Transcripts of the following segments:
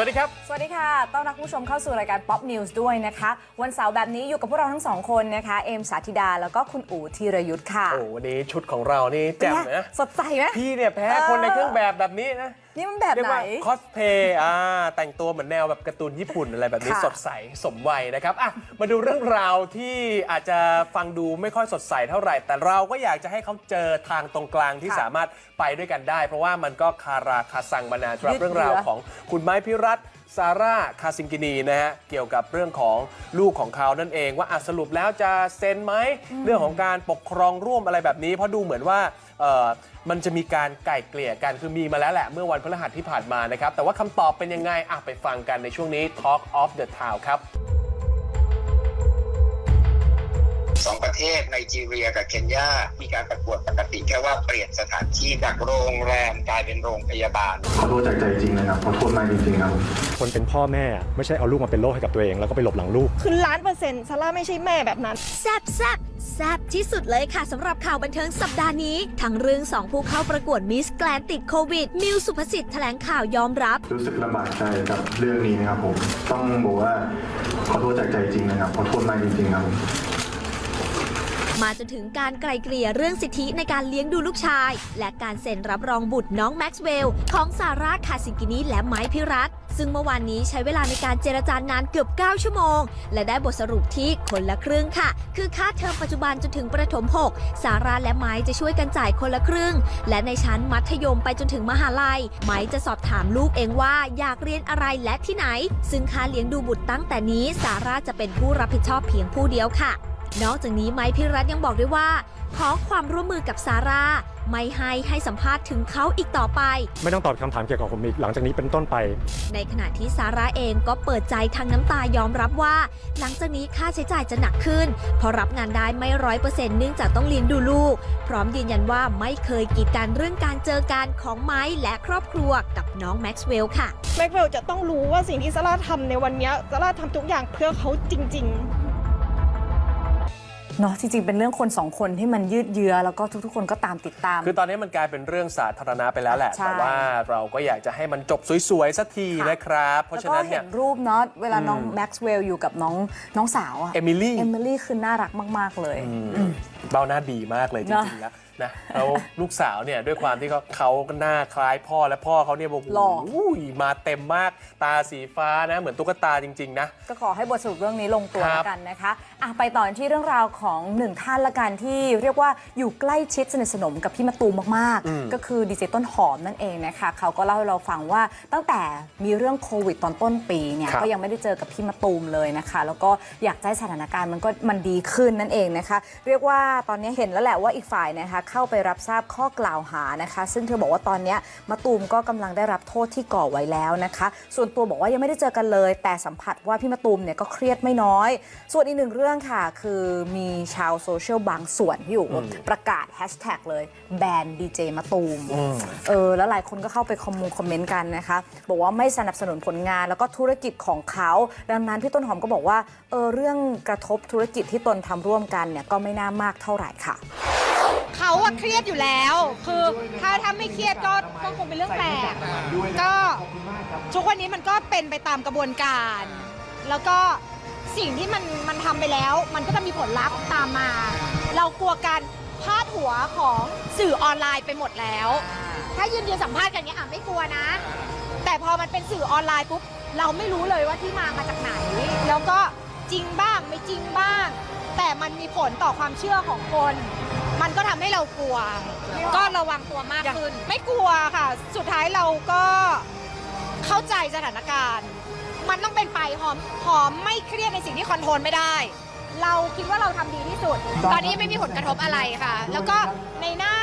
สวัสดีครับ วัสดีค่ะ ต้อนรับคุณผู้ชมเข้าสู่รายการ Pop News ด้วยนะคะ วันเสาร์แบบนี้อยู่กับพวกเราทั้งสองคนนะคะ เอมสาธิดา แล้วก็คุณอู๋ธีรยุทธ์ค่ะ โอ้วันนี้ชุดของเรานี่แจ่มเป็นไงนะสดใสไหมพี่เนี่ยแพ้เออคนในเครื่องแบบแบบนี้นะ นี่มันแบบเรียกไหนว่าคอสเพย์อ่าแต่งตัวเหมือนแนวแบบการ์ตูนญี่ปุ่นอะไรแบบนี้ค่ะสดใสสมวัยนะครับอะมาดูเรื่องราวที่อาจจะฟังดูไม่ค่อยสดใสเท่าไหร่ แต่เราก็อยากจะให้เขาเจอทางตรงกลางที่สามารถไปด้วยกันได้ เพราะว่ามันก็คาราคาซังมานานสำหรับเรื่องราวของคุณไม้พิรัตน์ ซาร่าคาซิงกินีนะฮะเกี่ยวกับเรื่องของลูกของเขานั่นเองว่าอะสรุปแล้วจะเซ็นไหมเรื่องของการปกครองร่วมอะไรแบบนี้ เพราะดูเหมือนว่าเอ่อมันจะมีการไก่เกลี่ยกันคือมีมาแล้วแหละ เมื่อวันพฤหัสที่ผ่านมานะครับแต่ว่าคำตอบเป็นยังไงอะไปฟังกันในช่วงนี้ Talk of the Town ครับ สองประเทศไนจีเรียกับเคนยา มีการประกวดปกติแค่ว่าเปลี่ยนสถานที่จากโรงแรมกลายเป็นโรงพยาบาลขอโทษจากใจจริงนะครับขอโทษมากจริงๆครับคนเป็นพ่อแม่ไม่ใช่เอาลูกมาเป็นโรคให้กับตัวเองแล้วก็ไปหลบหลังลูก คือล้านเปอร์เซ็นต์ซาร่าไม่ใช่แม่แบบนั้นแซบแซบแซบที่สุดเลยค่ะสำหรับข่าวบันเทิงสัปดาห์นี้ ทั้งเรื่องสองผู้เข้าประกวดมิสแกลนติดโควิด มิวสุภสิทธิ์แถลงข่าวยอมรับ รู้สึกลำบากใจกับเรื่องนี้นะครับผม ต้องบอกว่าขอโทษจากใจจริงนะครับ ขอโทษมากจริงๆครับผ มาจนถึงการไกลเกลี่ยเรื่องสิทธิในการเลี้ยงดูลูกชาย และการเซ็นรับรองบุตรน้องแม็กซ์เวลล์ของซาร่าคาซิกินีและไม้พิรัตซึ่งเมื่อวานนี้ใช้เวลาในการเจรจานานเกือบ 9 ชั่วโมง และได้บทสรุปที่คนละครึ่งค่ะ คือค่าเทอมปัจจุบันจนถึงประถม6ซาราและไม้จะช่วยกันจ่ายคนละครึ่ง และในชั้นมัธยมไปจนถึงมหาลัย ไม้จะสอบถามลูกเองว่าอยากเรียนอะไรและที่ไหน ซึ่งค่าเลี้ยงดูบุตรตั้งแต่นี้ซาราจะเป็นผู้รับผิดชอบเพียงผู้เดียวค่ะ นอกจากนี้ไม้พิรัตยังบอกด้วยว่า ขอความร่วมมือกับซาร่าไม่ให้ให้สัมภาษณ์ถึงเขาอีกต่อไป ไม่ต้องตอบคำถามเกี่ยวกับผมอีกหลังจากนี้เป็นต้นไป ในขณะที่ซาร่าเองก็เปิดใจทางน้ำตายอมรับว่า หลังจากนี้ค่าใช้จ่ายจะหนักขึ้น เพราะรับงานได้ไม่ร้อยเปอร์เซ็นต์เนื่องจากต้องเลี้ยงดูลูก พร้อมยืนยันว่าไม่เคยกีดกันเรื่องการเจอกันของไม้และครอบครัวกับน้องแม็กซ์เวลล์ค่ะแม็กซ์เวลจะต้องรู้ว่าสิ่งที่ซาร่าทำในวันนี้ซาร่าทำทุกอย่างเพื่อเขาจริง ๆ เนาะจริงๆ เป็นเรื่องคนสองคนที่มันยืดเยื้อแล้วก็ทุกๆ คนก็ตามติดตาม คือตอนนี้มันกลายเป็นเรื่องสาธารณะไปแล้วแหละ ใช่ แต่ว่าเราก็อยากจะให้มันจบสวยๆ สักทีนะครับ เพราะแล้วฉะก็นั้นเนี่เห็ยนรูปเนาะเวลาน้องอืมแม็กซ์เวลล์อยู่กับน้องน้องสาวอะเอมิลี่ เอมิลี่คือน่ารักมากๆเลย เบ้าหน้าดีมากเลยจเนอะริงๆ แล้วนะแล้วลูกสาวเนี่ยด้วยความที่เขาเขาก็หน้าคล้ายพ่อและพ่อเขาเนี่ยบอกหล่อ โอ้โหมาเต็มมากตาสีฟ้านะ เหมือนตุ๊กตาจริง ๆ นะ ก็ขอให้บทสรุปเรื่องนี้ลงตัวครับ แล้วกันนะคะ อะไปต่อที่เรื่องราวของหนึ่งท่านละกันที่เรียกว่าอยู่ใกล้ชิดสนิทสนมกับพี่มะตูมมากอืมๆก็คือดีเจต้นหอมนั่นเองนะคะ เขาก็เล่าให้เราฟังว่าตั้งแต่มีเรื่องโควิดตอนต้นปีเนี่ยครับก็ยังไม่ได้เจอกับพี่มะตูมเลยนะคะ แล้วก็อยากจะให้สถานการณ์มันก็มันดีขึ้นนั่นเองนะคะ เรียกว่าตอนนี้เห็นแล้วแหละว่าอีกฝ่ายนะคะเข้าไปรับทราบข้อกล่าวหานะคะ ซึ่งเธอบอกว่าตอนเนี้ยมะตูมก็กำลังได้รับโทษที่ก่อไว้แล้วนะคะ ส่วนตัวบอกว่ายังไม่ได้เจอกันเลย แต่สัมผัสว่าพี่มะตูมเนี่ยก็เครียดไม่น้อย ส่วนอีกหนึ่งเรื่องค่ะ คือมีชาวโซเชียลบางส่วนที่อยู่ประกาศแฮชแท็กเลยแบนดีเจมะตูมเออแล้วหลายคนก็เข้าไปคอมมูคอมเมนต์กันนะคะ บอกว่าไม่สนับสนุนผลงานแล้วก็ธุรกิจของเขา ดังนั้นพี่ต้นหอมก็บอกว่าเออเรื่องกระทบธุรกิจที่ตนทำร่วมกันเนี่ยก็ไม่น่ามากเท่าไหร่ค่ะเขาอะเครียดอยู่แล้ว คือถ้าถ้าไม่เครียดก็ก็คงเป็นเรื่องแปลกก็ทุกวันนี้มันก็เป็นไปตามกระบวนการ แล้วก็ สิ่งที่มันมันทำไปแล้ว มันก็จะมีผลลัพธ์ตามมา เรากลัวการพาดหัวของสื่อออนไลน์ไปหมดแล้ว ถ้ายืนยืนสัมภาษณ์กันเนี้ยอะไม่กลัวนะ แต่พอมันเป็นสื่อออนไลน์ปุ๊บเราไม่รู้เลยว่าที่มามาจากไหน แล้วก็จริงบ้างไม่จริงบ้าง แต่มันมีผลต่อความเชื่อของคน มันก็ทำให้เรากลัว ก็ระวังตัวมากขึ้น ไม่กลัวค่ะ สุดท้ายเราก็เข้าใจสถานการณ์ มันต้องเป็นไปหอมหอมไม่เครียดในสิ่งที่คอนโทรลไม่ได้ เราคิดว่าเราทำดีที่สุด ตอนนี้ไม่มีผลกระทบอะไรค่ะ แล้วก็ในหน้า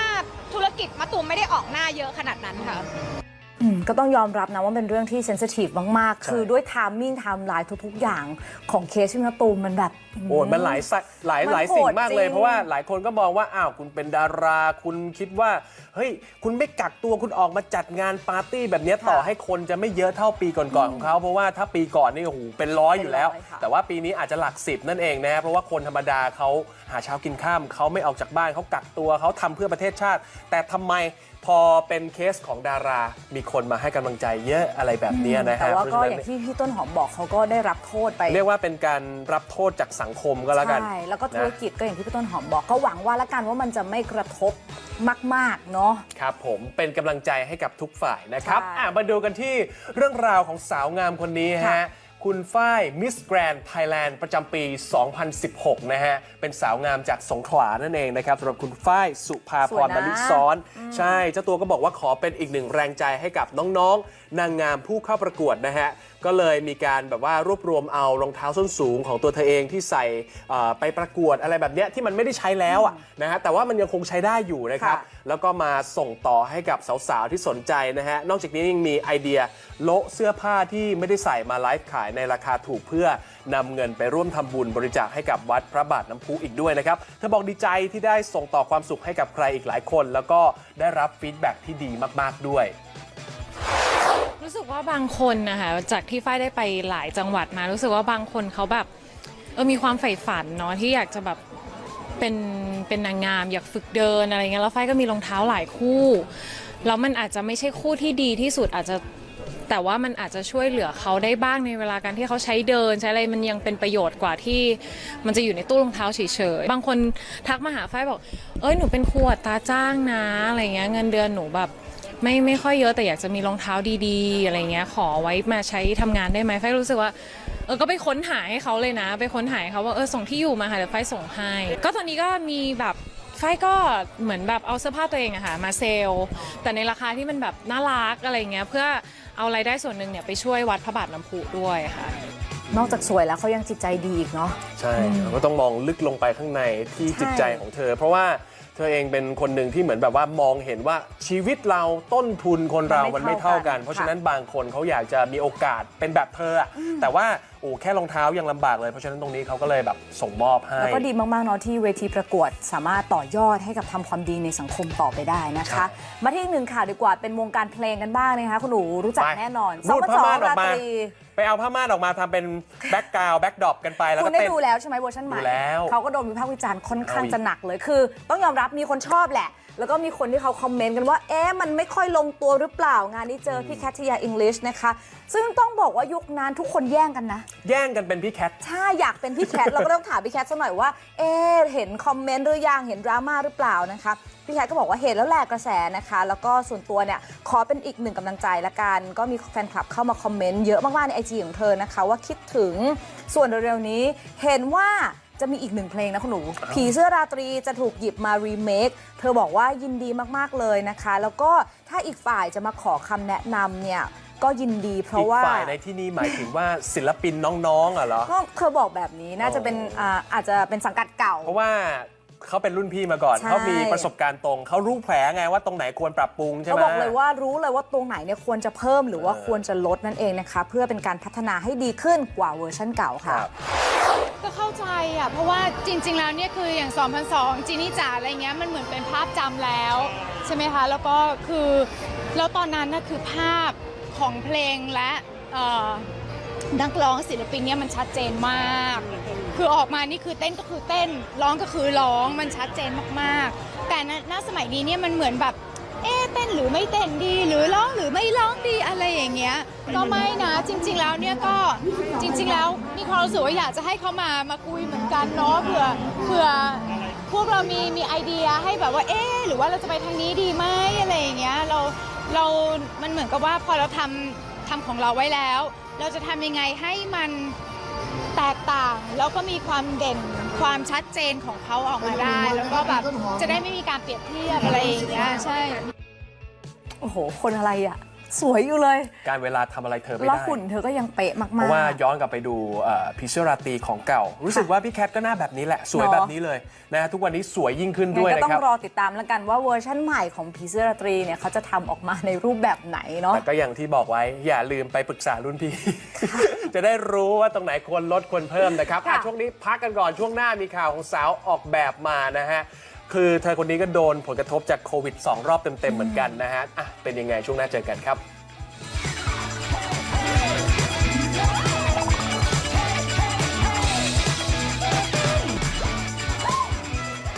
ธุรกิจมะตูมไม่ได้ออกหน้าเยอะขนาดนั้นค่ะอืม ก็ต้องยอมรับนะว่าเป็นเรื่องที่เซนซิทีฟมากใช่ๆคือด้วยไทามมิ่งไทม์ไลน์ทุก ๆ อย่างของเคสพี่มะตูมมันแบบโอ้ยมันหลายสัหลายมันหลายสิ่งโหดมากเลยจริงเพราะว่าหลายคนก็มองว่าอ้าวคุณเป็นดารา คุณคิดว่า เฮ้ย คุณไม่กักตัวคุณออกมาจัดงานปาร์ตี้แบบเนี้ยต่อให้คนจะไม่เยอะเท่าปีก่อนๆของเขา เพราะว่าถ้าปีก่อนนี่โอ้โหเป็นร้อยอยู่แล้วเป็นร้อยค่ะแต่ว่าปีนี้อาจจะหลักสิบนั่นเองนะฮะเพราะว่าคนธรรมดาเขาหาเช้ากินข้ามเขาไม่ออกจากบ้านเขากักตัวเขาทำเพื่อประเทศชาติ แต่ทำไม พพอเป็นเคสของดารา มีคนมาให้กำลังใจเยอะอะไรแบบเนี้ยนะฮะแต่ว่าเพก็ระฉะอนั้นย่างที่พี่ต้นหอมบอกเขาก็ได้รับโทษไป เรียกว่าเป็นการรับโทษจากสังคมก็แล้วกันใช่ แล้วก็ธุรนะกิจก็อย่างที่พี่ต้นหอมบอก ก็หวังว่าละกันว่ามันจะไม่กระทบมาก ๆ เนาะ ครับผมเป็นกำลังใจให้กับทุกฝ่ายนะครับใช่อะมาดูกันที่เรื่องราวของสาวงามคนนี้ค่ะฮะ คุณฝ้ายมิสแกรนด์ไทยแลนด์ประจำปี 2016 นะฮะ เป็นสาวงามจากสงขลานั่นเองนะครับสำหรับคุณฝ้ายสุภาพรมลิซ้อน ใช่เจ้าตัวก็บอกว่าขอเป็นอีกหนึ่งแรงใจให้กับน้องๆ นางงามผู้เข้าประกวดนะฮะก็เลยมีการแบบว่ารวบรวมเอารองเท้าส้นสูงของตัวเธอเองที่ใส่เอ่อไปประกวดอะไรแบบเนี้ยที่มันไม่ได้ใช้แล้วอะนะฮะแต่ว่ามันยังคงใช้ได้อยู่นะครับ ค่ะ แล้วก็มาส่งต่อให้กับสาวๆ ที่สนใจนะฮะ นอกจากนี้ยังมีไอเดียโละเสื้อผ้าที่ไม่ได้ใส่มาไลฟ์ขายในราคาถูกเพื่อนำเงินไปร่วมทำบุญบริจาคให้กับวัดพระบาทน้ำพุอีกด้วยนะครับ เธอบอกดีใจที่ได้ส่งต่อความสุขให้กับใครอีกหลายคน แล้วก็ได้รับฟีดแบ็กที่ดีมากๆด้วย รู้สึกว่าบางคนนะคะจากที่ฝ้ายได้ไปหลายจังหวัดมา รู้สึกว่าบางคนเขาแบบเออมีความใฝ่ฝันเนาะที่อยากจะแบบเป็นเป็นนางงาม อยากฝึกเดินอะไรเงี้ยแล้วฝ้ายก็มีรองเท้าหลายคู่แล้วมันอาจจะไม่ใช่คู่ที่ดีที่สุดอาจจะแต่ว่ามันอาจจะช่วยเหลือเขาได้บ้างในเวลาการที่เขาใช้เดินใช้อะไรมันยังเป็นประโยชน์กว่าที่ มันจะอยู่ในตู้รองเท้าเฉยๆบางคนทักมาหาฝ้ายบอก เอ้ยหนูเป็นครูอัตราจ้างนะอะไรเงี้ยเงินเดือนหนูแบบ ไม่ไม่ค่อยเยอะแต่อยากจะมีรองเท้าดีๆ อะไรเงี้ยขอไว้มาใช้ทำงานได้ไหมไฟรู้สึกว่าเออก็ไปค้นหาให้เขาเลยนะ ไปค้นหาให้เขาว่าเออส่งที่อยู่มาค่ะเดี๋ยวไฟส่งให้ ก็ตอนนี้ก็มีแบบไฟก็เหมือนแบบเอาเสื้อผ้าตัวเองอะค่ะมาเซลล์แต่ในราคาที่มันแบบน่ารักอะไรเงี้ยเพื่อเอารายได้ส่วนหนึ่งเนี่ยไปช่วยวัดพระบาทน้ำพุด้วยค่ะ นอกจากสวยแล้วเขายังจิตใจดีอีกเนาะ ใช่เราก็ต้องมองลึกลงไปข้างในที่ใช่จิตใจของเธอ เพราะว่า เธอเองเป็นคนหนึ่งที่เหมือนแบบว่ามองเห็นว่าชีวิตเราต้นทุนคนเรามัมันนไม่ไม่เท่าเท่ากักันนเพราะฉะนั้นบางคนเขาอยากจะมีโอกาสเป็นแบบเธออะแต่ว่าโอ้แค่รองเท้ายังลำบากเลย เพราะฉะนั้นตรงนี้เขาก็เลยแบบส่งมอบให้ แล้วก็ดีมาก ๆ เนาะที่เวทีประกวดสามารถต่อยอดให้กับทำความดีในสังคมต่อไปได้นะคะ มาที่อีกหนึ่งข่าวดีกว่าเป็นวงการเพลงกันบ้างนะคะคุณหนูรู้จักไปแน่นอนรูดผ้าม่านออกมาราตรี ไปเอาผ้าม่านออกมาทำเป็นแบ็กกราวแบ็กดรอปกันไปแล้วคุก็ณได้เต้น ดูแล้วใช่ไหมเวอร์ชันใหม่ดูแล้วเขาก็โดนวิพากษ์วิจารณ์ค่อนข้างเอาอีกจะหนักเลยคือ ต้องยอมรับมีคนชอบแหละ แล้วก็มีคนที่เขาคอมเมนต์กันว่า เอ๊ะ มันไม่ค่อยลงตัวหรือเปล่า งานนี้เจอพี่แคทริยาอังกฤษนะคะ ซึ่งต้องบอกว่ายุคนั้นทุกคนแย่งกันนะ แย่งกันเป็นพี่แคทถ้าอยากเป็นพี่แคท เราก็ต้องถามพี่แคทสักหน่อยว่า เอ๊ะ เห็นคอมเมนต์หรือยัง เห็นดราม่าหรือเปล่านะคะพี่แคทก็บอกว่าเห็นแล้วแหละกระแสนะคะ แล้วก็ส่วนตัวเนี่ยขอเป็นอีกหนึ่งกำลังใจละกัน ก็มีแฟนคลับเข้ามาคอมเมนต์เยอะมากๆในไอจีของเธอนะคะ ว่าคิดถึงส่วนเร็วๆนี้เห็นว่า จะมีอีกหนึ่งเพลงนะคุณหนู ผีเสื้อราตรีจะถูกหยิบมารีเมค เธอบอกว่ายินดีมากๆเลยนะคะ แล้วก็ถ้าอีกฝ่ายจะมาขอคำแนะนำเนี่ย ก็ยินดีเพราะอีกว่าฝ่ายในที่นี้หมายถึงว่าศิลปินน้องๆอะเหรอ ก็เธอบอกแบบนี้น่าจะเป็นอ่าอาจจะเป็นสังกัดเก่า เพราะว่า เขาเป็นรุ่นพี่มาก่อน ใช่ เขามีประสบการณ์ตรง เขารู้แผลไงว่าตรงไหนควรปรับปรุงใช่เขาไหมบอกเลยว่ารู้เลยว่าตรงไหนเนี่ยควรจะเพิ่มหรือว่าเออ ควรจะลดนั่นเองนะคะ เพื่อเป็นการพัฒนาให้ดีขึ้นกว่าเวอร์ชันเก่าคค่ะ รับ ก็เข้าใจอะ เพราะว่าจริง ๆ แล้วเนี่ยคืออย่าง 2002จีนี่จ๋าอะไรเงี้ยมันเหมือนเป็นภาพจำแล้ว ใช่ไหมคะ แล้วก็คือ แล้วตอนนั้นน่ะคือภาพของเพลงและเอ่อนักร้องศิลปินเนี่ยมันชัดเจนมาก คือออกมานี่คือเต้นก็คือเต้น ร้องก็คือร้องมันชัดเจนมากๆ แต่ณณสมัยนี้เนี่ยมันเหมือนแบบ เอ๊ะเต้นหรือไม่เต้นดี หรือร้องหรือไม่ร้องดีอะไรอย่างเงี้ย ก็ไม่นะจริง ๆ แล้วเนี่ยก็จริง ๆ แล้วมีความรู้สึกว่าอยากจะให้เขามามาคุยเหมือนกันเนาะเผื่อเผื่อพวกเรามีมีไอเดียให้แบบว่าเอ๊ะหรือว่าเราจะไปทางนี้ดีไหมอะไรอย่างเงี้ยเราเรา มันเหมือนกับว่าพอเราทำทำของเราไว้แล้ว เราจะทำยังไงให้มัน แตกต่างแล้วก็มีความเด่นความชัดเจนของเขาออกมาได้ แล้วก็แบบจะได้ไม่มีการเปรียบเทียบอะไรอย่างเงี้ยใช่ โอ้โห คนอะไรอะ สวยอยู่เลย การเวลาทำอะไรเธอไม่แล้วได้ หุ่นเธอก็ยังเป๊ะมากๆ เพราะว่าย้อนกลับไปดูพิเชอราตรีของเก่า รู้สึกว่าพี่แคทก็หน้าแบบนี้แหละ สวยเนอะ แบบนี้เลยนะฮะทุกวันนี้สวยยิ่งขึ้นด้วยงั้นก็นะต้อครับงรอติดตามแล้วกันว่าเวอร์ชั่นใหม่ของผีเสื้อราตรีเนี่ยเขาจะทำออกมาในรูปแบบไหนเนาะ แต่ก็อย่างที่บอกไว้อย่าลืมไปปรึกษารุ่นพี่ จะได้รู้ว่าตรงไหนควรลดควรเพิ่มนะครับค่ะ อะช่วงนี้พักกันก่อนช่วงหน้ามีข่าวของสาวออกแบบมานะฮะ คือเธอคนนี้ก็โดนผลกระทบจากโควิด 2 รอบเต็มๆเหมือนกันนะฮะอะเป็นยังไงช่วงหน้าเจอกันครับ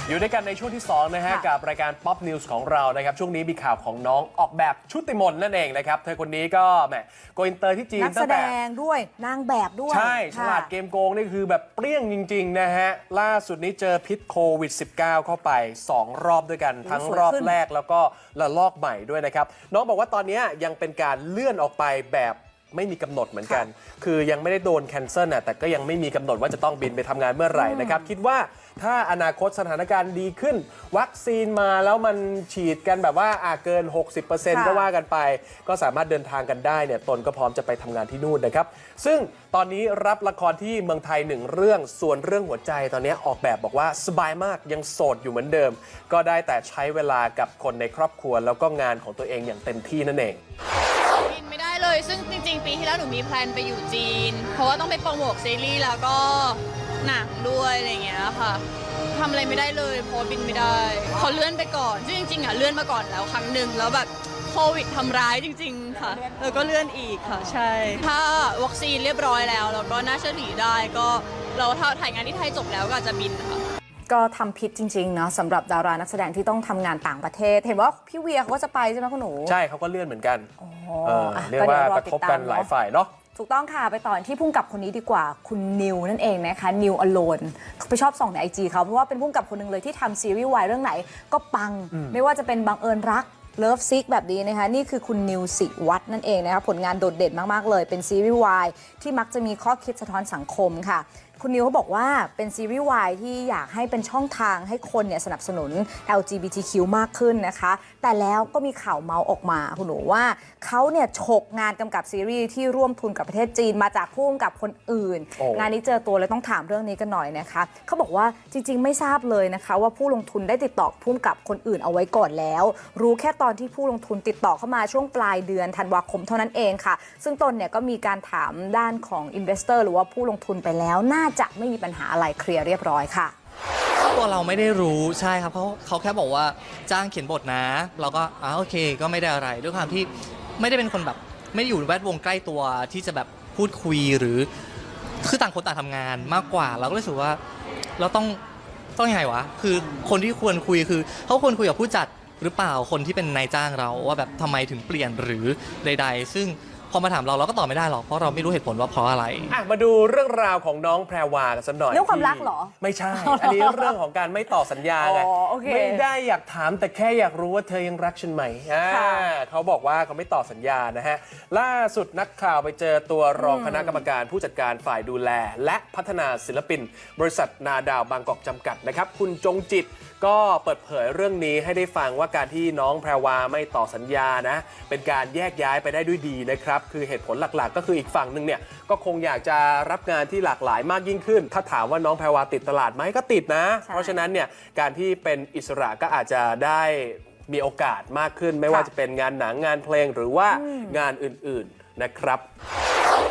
อยู่ด้วยกันในช่วงที่ 2 นะฮะ ค่ะกับรายการ Pop News ของเรานะครับ ช่วงนี้มีข่าวของน้องออกแบบชุติมนต์นั่นเองนะครับ เธอคนนี้ก็แหมโกอินเตอร์ที่จีนนักแสตั้งดแต่ งด้วยนางแบบด้วยใช่ ฉค่ะ ลาดเกมโกงนี่คือแบบเปรี้ยงจริง ๆ นะฮะ ล่าสุดนี้เจอพิษโควิด -19 เข้าไป 2 รอบด้วยกัน ทั้งสวยรอบขึ้น แรกแล้วก็ระลอกใหม่ด้วยนะครับ น้องบอกว่าตอนนี้ยังเป็นการเลื่อนออกไปแบบ ไม่มีกำหนดเหมือนกัน คือยังไม่ได้โดนแคนเซิลน่ะแต่ก็ยังไม่มีกำหนดว่าจะต้องบินไปทำงานเมื่อไหร่นะครับ คิดว่าถ้าอนาคตสถานการณ์ดีขึ้น วัคซีนมาแล้วมันฉีดกันแบบว่าอาเกิน 60%ก็ว่ากันไป ก็สามารถเดินทางกันได้เนี่ยตนก็พร้อมจะไปทำงานที่นู่นนะครับ ซึ่งตอนนี้รับละครที่เมืองไทยหนึ่งเรื่องส่วนเรื่องหัวใจตอนนี้ออกแบบบอกว่าสบายมากยังโสดอยู่เหมือนเดิม ก็ได้แต่ใช้เวลากับคนในครอบครัว แล้วก็งานของตัวเองอย่างเต็มที่นั่นเองบิน ไม่ได้เลย ซึ่งจริง ๆ ปีที่แล้วหนูมีแพลนไปอยู่จีน เพราะว่าต้องไปโปรโมทซีรีส์แล้วก็หนังด้วยอะไรอย่างเงี้ยค่ะทำอะไรไม่ได้เลยเพราะบินไม่ได้เขาเลื่อนไปก่อนซึ่งจริงๆอะเลื่อนมาก่อนแล้วครั้งหนึ่งแล้วแบบโควิดทำร้ายจริง ๆ ค่ะแล้วก็เลื่อนอีกค่ะใช่ ถ้าวัคซีนเรียบร้อยแล้วแล้วก็น่าเชื่อถือได้ก็เราถ้าถ่ายงานที่ไทยจบแล้วก็อาจจะบินค่ะ ก็ทำพิษจริงๆเนาะสำหรับดารานักแสดงที่ต้องทำงานต่างประเทศ เห็นว่าพี่เวียเขาก็จะไปใช่ไหมคุณหนูใช่เขาก็เลื่อนเหมือนกันอ๋อเอออะเรียกว่ากดี๋ระทบกันหลายฝ่ายเนาะ ถูกต้องค่ะ ไปต่อที่พุ่งกับคนนี้ดีกว่าคุณนิวนั่นเองนะคะนิวอโลนไปชอบส่องในไอจีเขาเพราะว่าเป็นพุ่งกับคนหนึ่งเลยที่ทำซีรีส์วายเรื่องไหนก็ปัง ไม่ว่าจะเป็นบังเอิญรักเลิฟซิกแบบนี้นะคะ นี่คือคุณนิวสิวัฒน์นั่นเองนะคะผลงานโดดเด่นมาก ๆ เลยเป็นซีรีส์วายที่มักจะมีข้อคิดสะท้อนสังคมค่ะ คุณนิวเขาบอกว่าเป็นซีรีส์วายที่อยากให้เป็นช่องทางให้คนเนี่ยสนับสนุน LGBTQ มากขึ้นนะคะ แต่แล้วก็มีข่าวเมาส์ออกมาคุณหนูว่าเขาเนี่ยฉกงานกำกับซีรีส์ที่ร่วมทุนกับประเทศจีนมาจากผู้กำกับคนอื่น โอ้ งานนี้เจอตัวเลยต้องถามเรื่องนี้กันหน่อยนะคะเขาบอกว่าจริงๆ ไม่ทราบเลยนะคะ ว่าผู้ลงทุนได้ติดต่อผู้กำกับคนอื่นเอาไว้ก่อนแล้ว รู้แค่ตอนที่ผู้ลงทุนติดต่อเข้ามาช่วงปลายเดือนธันวาคมเท่านั้นเองค่ะ ซึ่งตนเนี่ยก็มีการถามด้านของ Investor หรือว่าผู้ลงทุนไปแล้วน่าจะไม่มีปัญหาอะไรเคลียร์เรียบร้อยค่ะ ตัวเราไม่ได้รู้ใช่ครับเขาเขาแค่บอกว่าจ้างเขียนบทนะ เราก็อ่าโอเค ก็ไม่ได้อะไรด้วยความที่ไม่ได้เป็นคนแบบไม่ได้อยู่แวดวงใกล้ตัวที่จะแบบพูดคุยหรือคือต่างคนต่างทำงานมากกว่า เราก็รู้สึกว่าเราต้องต้องยังไงวะคือคนที่ควรคุยคือเขาควรคุยกับผู้จัดหรือเปล่าคนที่เป็นนายจ้างเราว่าแบบทำไมถึงเปลี่ยนหรือใด ๆ ซึ่ง พอมาถามเราเราก็ตอบไม่ได้หรอกเพราะเราไม่รู้เหตุผลว่าเพราะอะไร อะมาดูเรื่องราวของน้องแพรวากันสักหน่อยเรื่องความที่รักเหรอไม่ใช่ อันนี้เรื่องของการไม่ต่อสัญญาไงอ๋อโอเคไม่ได้อยากถามแต่แค่อยากรู้ว่าเธอยังรักฉันไหมอ่าค่ะ เขาบอกว่าเขาไม่ต่อสัญญานะฮะล่าสุดนักข่าวไปเจอตัวรองคณะกรรมการผู้จัดการฝ่ายดูแล และพัฒนาศิลปิน บริษัทนาดาวบางกอกจำกัดนะครับคุณจงจิต ก็เปิดเผยเรื่องนี้ให้ได้ฟังว่าการที่น้องแพรวาไม่ต่อสัญญานะ เป็นการแยกย้ายไปได้ด้วยดีนะครับ คือเหตุผลหลักๆ ก็คืออีกฝั่งหนึ่งเนี่ยก็คงอยากจะรับงานที่หลากหลายมากยิ่งขึ้น ถ้าถามว่าน้องแพรวาติดตลาดไหมก็ติดนะใช่เพราะฉะนั้นเนี่ยการที่เป็นอิสระก็อาจจะได้มีโอกาสมากขึ้น ไม่ว่าจะเป็นงานหนังงานเพลงหรือว่างานอื่นๆนะครับ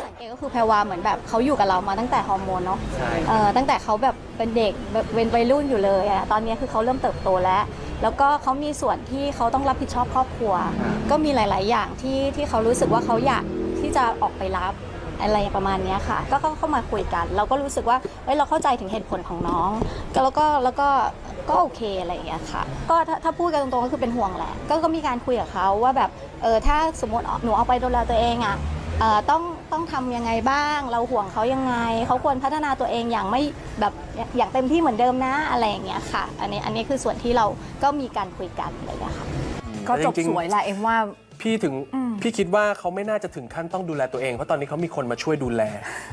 สังเกตก็คือแพรวาเหมือนแบบเขาอยู่กับเรามาตั้งแต่ฮอร์โมนเนาะใช่เอ่อตั้งแต่เขาแบบเป็นเด็กแบบเป็นวัยรุ่นอยู่เลยอะตอนนี้คือเขาเริ่มเติบโตแล้ว แล้วก็เขามีส่วนที่เขาต้องรับผิดชอบครอบครัว ก็มีหลาย ๆ อย่างที่ที่เขารู้สึกว่าเขาอยากที่จะออกไปรับอะไรประมาณเนี้ยค่ะ ก็เข้าเข้ามาคุยกัน เราก็รู้สึกว่าเอ้ยเราเข้าใจถึงเหตุผลของน้อง ก็แล้วก็แล้วก็ก็โอเคอะไรอย่างเงี้ยค่ะ ก็ถ้าถ้าพูดกันตรงๆก็คือเป็นห่วงแหละ ก็ก็มีการคุยกับเขาว่าแบบเออถ้าสมมติหนูเอาไปดูแลตัวเองอะเอ่อต้อง ต้องทำยังไงบ้าง เราห่วงเขายังไง เขาควรพัฒนาตัวเองอย่างไม่แบบอย่างเต็มที่เหมือนเดิมนะอะไรอย่างเงี้ยค่ะ อันนี้อันนี้คือส่วนที่เราก็มีการคุยกันอะไรอย่างเงี้ยค่ะก็จบจริงๆสวยแหละเอ็มว่า พี่ถึงอืม พี่คิดว่าเขาไม่น่าจะถึงขั้นต้องดูแลตัวเอง เพราะตอนนี้เขามีคนมาช่วยดูแล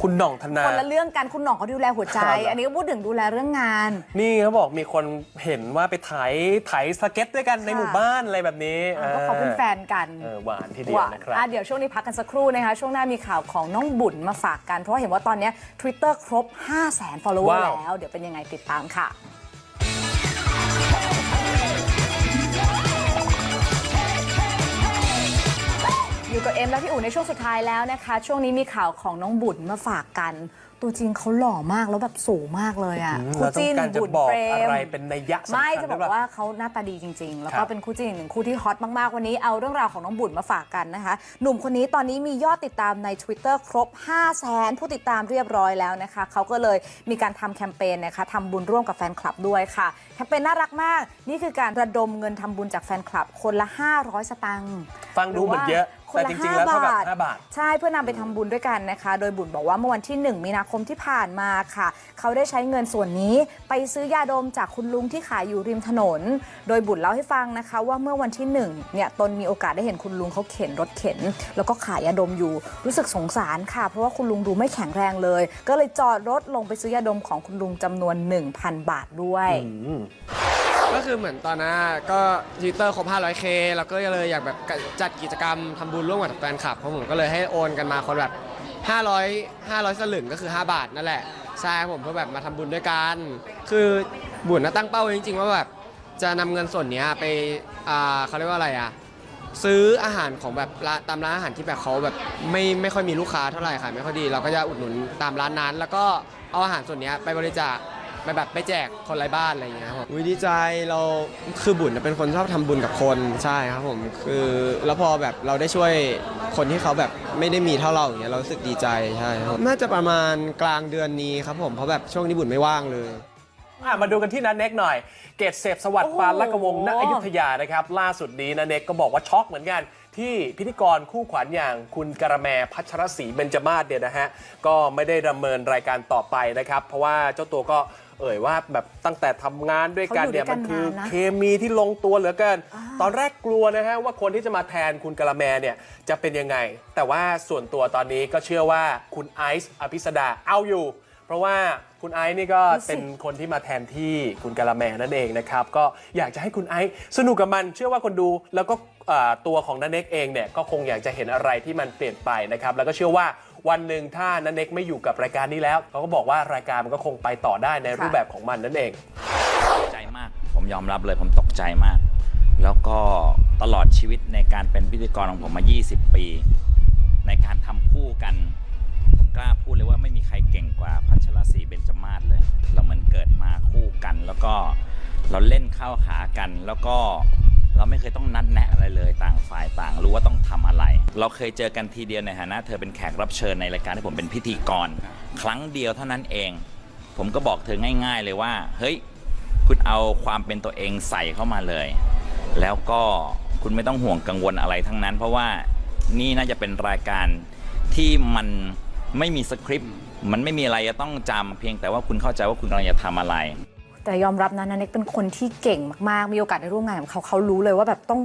คุณหน่องธนา คนละเรื่องกันคุณหน่องเขาดูแลหัวใจอ๋อเหรออัอันนี้ก็พูดถึงดูแลเรื่องงาน นี่เขาบอกมีคนเห็นว่าไปถ่ายถ่ายสเก็ตด้วยกันในหมู่บ้านอะไรแบบนี้ก็เขาเป็นแฟนกันเออหวานทีเดียวว่านะครับ อะเดี๋ยวช่วงนี้พักกันสักครู่นะคะ ช่วงหน้ามีข่าวของน้องบุญมาฝากกัน เพราะว่าเห็นว่าตอนนี้ Twitter ครบ 5 0 0 0 0 0 follower ว้าว แล้ว เดี๋ยวเป็นยังไงติดตามค่ะ อยู่กับเอ็มและพี่อู๋ในช่วงสุดท้ายแล้วนะคะ ช่วงนี้มีข่าวของน้องบุญมาฝากกัน ตัวจริงเขาหล่อมากแล้วแบบสูงมากเลยอะอืมคู่เราต้อจิ้งนการจะบุญบอกเปรอะม ไรเป็นนัยยะสำคัญไม่จะบอกหรือเปล่าว่าเขาหน้าตาดีจริง ๆ แล้วคก็รับเป็นคู่จิ้นอีกหนึ่งคู่ที่ฮอตมาก ๆ วันนี้เอาเรื่องราวของน้องบุญมาฝากกันนะคะ หนุ่มคนนี้ตอนนี้มียอดติดตามใน Twitter ครบ 5 0 0แสนผู้ติดตามเรียบร้อยแล้วนะคะ เขาก็เลยมีการทำแคมเปญนะคะทำบุญร่วมกับแฟนคลับด้วยค่ะแคมเปญน่ารักมาก นี่คือการระดมเงินทำบุญจากแฟนคลับ คนละ 500 สตางค์ ฟังดูเหมือนเยอะ คนแต่ละจริงๆแล้วเท่ากับ5 5บาท ใช่เพื่อนำไปทำบุญด้วยกันนะคะ โดยบุญบอกว่าเมื่อวันที่ 1 มีนาคมที่ผ่านมาค่ะ เขาได้ใช้เงินส่วนนี้ไปซื้อยาดมจากคุณลุงที่ขายอยู่ริมถนน โดยบุญเล่าให้ฟังนะคะ ว่าเมื่อวันที่1เนี่ยตนมีโอกาสได้เห็นคุณลุงเขาเข็นรถเข็น แล้วก็ขายยาดมอยู่รู้สึกสงสารค่ะ เพราะว่าคุณลุงดูไม่แข็งแรงเลย ก็เลยจอดรถลงไปซื้อยาดมของคุณลุงจำนวน 1,000 บาทด้วย ก็คือเหมือนตอนนั้นก็ทวิตเตอร์ครบ 500k แล้วก็เลยอยากแบบจัดกิจกรรมทำบุญร่วมกับแฟนคลับเพราะผมก็เลยให้โอนกันมาคนแบบ 500 500 สลึงก็คือ 5 บาทนั่นแหละใช่ครับผมเพื่อแบบมาทำบุญด้วยกัน คือบุญนะตั้งเป้าไว้จริง ๆ ว่าแบบจะนำเงินส่วนเนี้ยไปอ่าเขาเรียกว่าอะไรอะซื้ออาหารของแบบร้านตามร้านอาหารที่แบบเขาแบบไม่ไม่ค่อยมีลูกค้าเท่าไหร่ค่ะไม่ค่อยดี เราก็จะอุดหนุนตามร้านนั้น แล้วก็เอาอาหารส่วนเนี้ยไปบริจาค ไปแบบไปแจกคนไร้บ้านอะไรอย่างเงี้ยครับผมอุ๊ยดีใจเราคือบุญเป็นคนชอบทำบุญกับคนใช่ครับผมคือแล้วพอแบบเราได้ช่วยคนที่เขาแบบไม่ได้มีเท่าเราอย่างเงี้ยเรารู้สึกดีใจใช่ครับน่าจะประมาณกลางเดือนนี้ครับผมเพราะแบบช่วงนี้บุญไม่ว่างเลย อะมาดูกันที่นันเน็กหน่อย เกตเสพสวัสดิ์โอ้โหปานละกวงณอยุธยานะครับ ล่าสุดนี้นันเน็กก็บอกว่าช็อกเหมือนกัน ที่พิธีกรคู่ขวัญอย่างคุณกระแมพัชรศรีเบญจมาศเนี่ยนะฮะ ก็ไม่ได้ดำเนินรายการต่อไปนะครับ เพราะว่าเจ้าตัวก็ เอ่ยว่าแบบตั้งแต่ทำงานด้วยกันเนี่ยเขาอยู่ด้วยกันมันคือนานนะเคมีที่ลงตัวเหลือเกิน ตอนแรกกลัวนะฮะว่าคนที่จะมาแทนคุณกระแมเนี่ยจะเป็นยังไง แต่ว่าส่วนตัวตอนนี้ก็เชื่อว่าคุณไอซ์อภิสดาเอาอยู่ เพราะว่าคุณไอซ์นี่ก็ดูสิเป็นคนที่มาแทนที่คุณกะละแมนั่นเองนะครับ ก็อยากจะให้คุณไอซ์สนุกกับมันเชื่อว่าคนดูแล้วก็เอ่อตัวของนันเน็กเองเนี่ยก็คงอยากจะเห็นอะไรที่มันเปลี่ยนไปนะครับแล้วก็เชื่อว่า วันหนึ่งถ้านันเน็กไม่อยู่กับรายการนี้แล้วเขาก็บอกว่ารายการมันก็คงไปต่อได้ในรูปแบบของมันนั่นเอง ตกใจมาก ผมยอมรับเลยผมตกใจมาก แล้วก็ตลอดชีวิตในการเป็นพิธีกรของผมมา 20 ปี ในการทำคู่กัน ผมกล้าพูดเลยว่าไม่มีใครเก่งกว่าพัชรศรีเบญจมาศเลย เราเหมือนเกิดมาคู่กัน แล้วก็เราเล่นเข้าขากัน แล้วก็เราไม่เคยต้องนัดแนะอะไรเลย ต่างฝ่ายต่างรู้ว่าต้องทำอะไร เราเคยเจอกันทีเดียวในฐานะเธอเป็นแขกรับเชิญในรายการที่ผมเป็นพิธีกร ครั้งเดียวเท่านั้นเอง ผมก็บอกเธอง่าย ๆ เลยว่า เฮ้ย คุณเอาความเป็นตัวเองใส่เข้ามาเลย แล้วก็คุณไม่ต้องห่วงกังวลอะไรทั้งนั้น เพราะว่านี่น่าจะเป็นรายการที่มันไม่มีสคริปต์มันไม่มีอะไรจะต้องจำเพียงแต่ว่าคุณเข้าใจว่าคุณกำลังจะทำอะไรแต่ยอมรับนะนันเน็กเป็นคนที่เก่งมาก ๆ มีโอกาสได้ร่วมงานกับเขาเขารู้เลยว่าแบบต้อง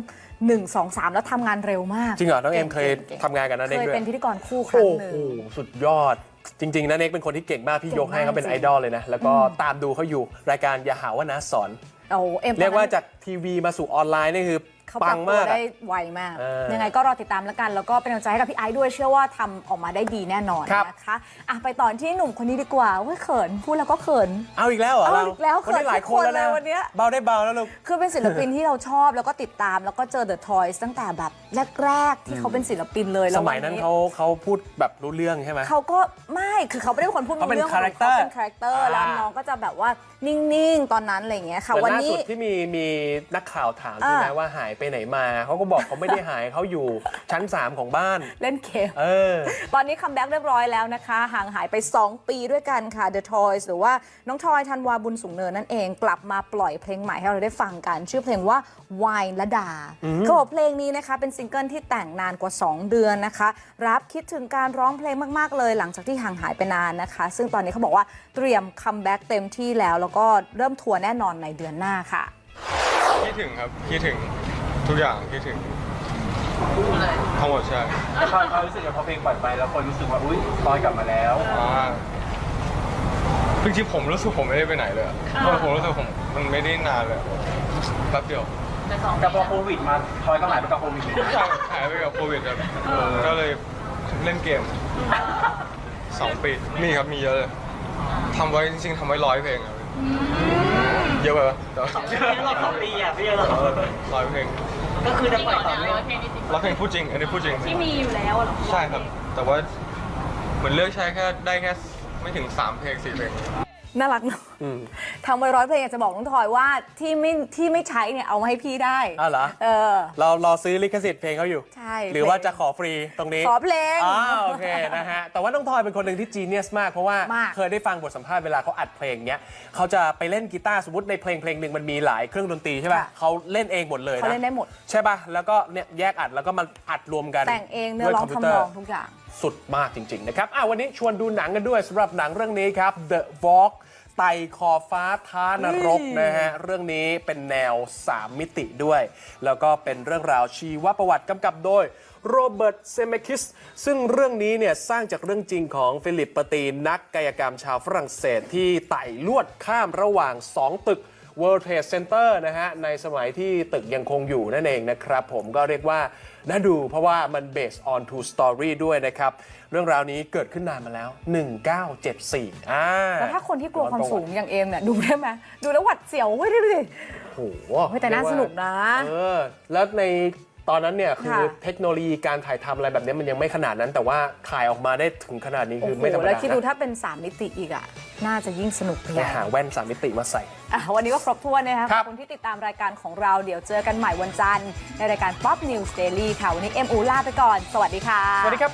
1 2 3 แล้วทำงานเร็วมากจริงเหรอน้องเอ็มเคยก่งๆทำงานกับนันเน็กเคยด้วยเป็นพิธีกรคู่ครั้โอ้งหนึ่งโหสุดยอด จริง ๆนันเน็กเป็นคนที่เก่งมากพี่เก่งยกให้เขาเป็นมากไอจริง ดอลเลยนะ แล้วก็ตามดูเขาอยู่รายการอย่าหาว่าน้าสอนโอ้เอ็มเรียกว่าตอนนั้นจากทีวีมาสู่ออนไลน์นี่คือ เขาปปัรับงตัวมากอะได้ไวมาก เออยังไงก็รอติดตามแล้วกัน แล้วก็เป็นกำลังใจให้กับพี่ไอซ์ด้วยเชื่อว่าทำออกมาได้ดีแน่นอนครับ นะคะอะไปต่อที่หนุ่มคนนี้ดีกว่าเว้ยเขินพูดแล้วก็เขิน เอาอีกแล้วเหรอเอาเราอีกแล้ววันนี้หลายคนแล้วเขินทุกคนเลนะยวันเนี้ย เบาได้เบาแล้วลูก คือเป็นศิลปินที่เราชอบแล้วก็ติดตามแล้วก็เจอ The Toys ตั้งแต่แบบแรก ๆ ที่เขาเป็นศิลปินเลยแล้สวมัยนั้นเขาเขาพูดแบบรู้เรื่องใช่ไหม เขาก็ไม่คือเขาไม่ได้เป็นคนพูดเขาเป็นรื่องคาแรคเตอร์เขาเป็นคาแรคเตอร์แล้วอ่า น้องก็จะแบบว่านิ่ง ๆ ตอนนั้นอะไรอย่างเงี้ยค่ะ เหมือวันนล่านี้ สุดที่มีมีนักข่าวถามใช่ไหมอ่าว่าหายไปไหนมา เขาก็บอกเขาไม่ได้หายเขาอยู่ชั้น 3 ของบ้าน เล่นเกม เออ ตอนนี้คัมแบ็กเรียบร้อยแล้วนะคะ ห่างหายไป 2 ปีด้วยกันค่ะ The Toys หรือว่าน้องทอยธันวาบุญสูงเนินนั่นเอง กลับมาปล่อยเพลงใหม่ให้เราได้ฟังกัน ชื่อเพลงว่าวายละดาอืมเขาบอกเพลงนี้นะคะ เป็นซิงเกิลที่แต่งนานกว่า 2 เดือนนะคะ รับคิดถึงการร้องเพลงมากๆเลย หลังจากที่ห่างหายไปนานนะคะ ซึ่งตอนนี้เขาบอกว่าเตรียมคัมแบ็กเต็มที่แล้ว แล้วก็เริ่มทัวร์แน่นอนในเดือนหน้าค่ะคิดถึงครับคิดถึง ทุกอย่างคิดถึงทั้งหมดใช่ความความรู้สึกกับพอเพลงปล่อยไปแล้วคนรู้สึกว่า อุ้ยตอยกลับมาแล้วอ่าจริงๆผมรู้สึกผมไม่ได้ไปไหนเลยอะเพราะผมรู้สึกผมมันไม่ได้นานเลยแป๊บเดียว แต่พอโควิดมาทอยก็หายไปกับโควิดทุกอย่างหายไปกับโควิดครับก็เลยเล่นเกมสองปีมีครับมีเยอะเลยทำไว้จริงๆทำไว้ร้อยเพลงครับเยอะไปปะแต่ว่าเราสองปีอะพี่เราร้อยเพลง ก็คือจะปล่อยต่อเนื่อง ร้อยเพลงพูดจริง อันนี้พูดจริงที่มีอยู่แล้วเหรอใช่ครับ แต่ว่าเหมือนเลือกใช้แค่ได้แค่ไม่ถึง3เพลง4เพลง น่ารักเนอะอืมทำไว้ร้อยเพลงอยากจะบอกน้องทอยว่าที่ไม่ที่ไม่ใช้เนี่ยเอามาให้พี่ได้อ้าวเหรอเออ เรารอซื้อลิขสิทธิ์เพลงเขาอยู่ ใช่ หรือว่าจะขอฟรีตรงนี้ ขอเพลงอ่าโอเคนะฮะ แต่ว่าน้องทอยเป็นคนหนึ่งที่จีเนียสมาก เพราะว่ามากเคยได้ฟังบทสัมภาษณ์เวลาเขาอัดเพลงเนี้ยเขาจะไปเล่นกีตาร์สมมติในเพลงเพลงหนึ่งมันมีหลายเครื่องดนตรีใช่ป่ะเขาเล่นเองหมดเลยเขานะเล่นได้หมด ใช่ป่ะแล้วก็เนี่ยแยกอัดแล้วก็มาอัดรวมกันแต่งเองเนื้อด้วยร้องคมพิวทำเตนร์องทุกอย่าง สุดมากจริง ๆ นะครับอะวันนี้ชวนดูหนังกันด้วยสำหรับหนังเรื่องนี้ครับ The Walk ไต่ขอบฟ้าท้านรกอืมนะฮะ เรื่องนี้เป็นแนว 3 มิติด้วย แล้วก็เป็นเรื่องราวชีวประวัติกำกับโดยโรเบิร์ตเซเมคิส ซึ่งเรื่องนี้เนี่ยสร้างจากเรื่องจริงของฟิลิปปตีนนักกายกรรมชาวฝรั่งเศสที่ไต่ลวดข้ามระหว่าง 2 ตึก World Trade Center นะฮะในสมัยที่ตึกยังคงอยู่นั่นเองนะครับผมก็เรียกว่าน่าดูเพราะว่ามัน based on true story ด้วยนะครับ เรื่องราวนี้เกิดขึ้นนานมาแล้ว 1974อ่าแล้วถ้าคนที่กลัวความสูงย้อนประอย่างเอมเนี่ยดูได้ไหมดูแล้วหวัดเสียวเฮ้ยดูดิวัติโอ้โหเฮ้ยแต่น่าสนุกนะเออแล้วในตอนนั้นเนี่ยคือค่ะเทคโนโลยีการถ่ายทำอะไรแบบนี้มันยังไม่ขนาดนั้น แต่ว่าถ่ายออกมาได้ถึงขนาดนี้โอ้คือโหไม่ธรรมแล้วดาคิดดูนะถ้าเป็น 3 มิติอีกอะ น่าจะยิ่งสนุกไปไปใหญ่ หาแว่นสามมิติมาใส่ อะวันนี้ก็ครบถ้วนนะคะขอบคุณที่ติดตามรายการของเรา เดี๋ยวเจอกันใหม่วันจันทร์ในรายการ Pop News Daily ค่ะ วันนี้เอ็มอูลาไปก่อน สวัสดีค่ะ สวัสดีครับ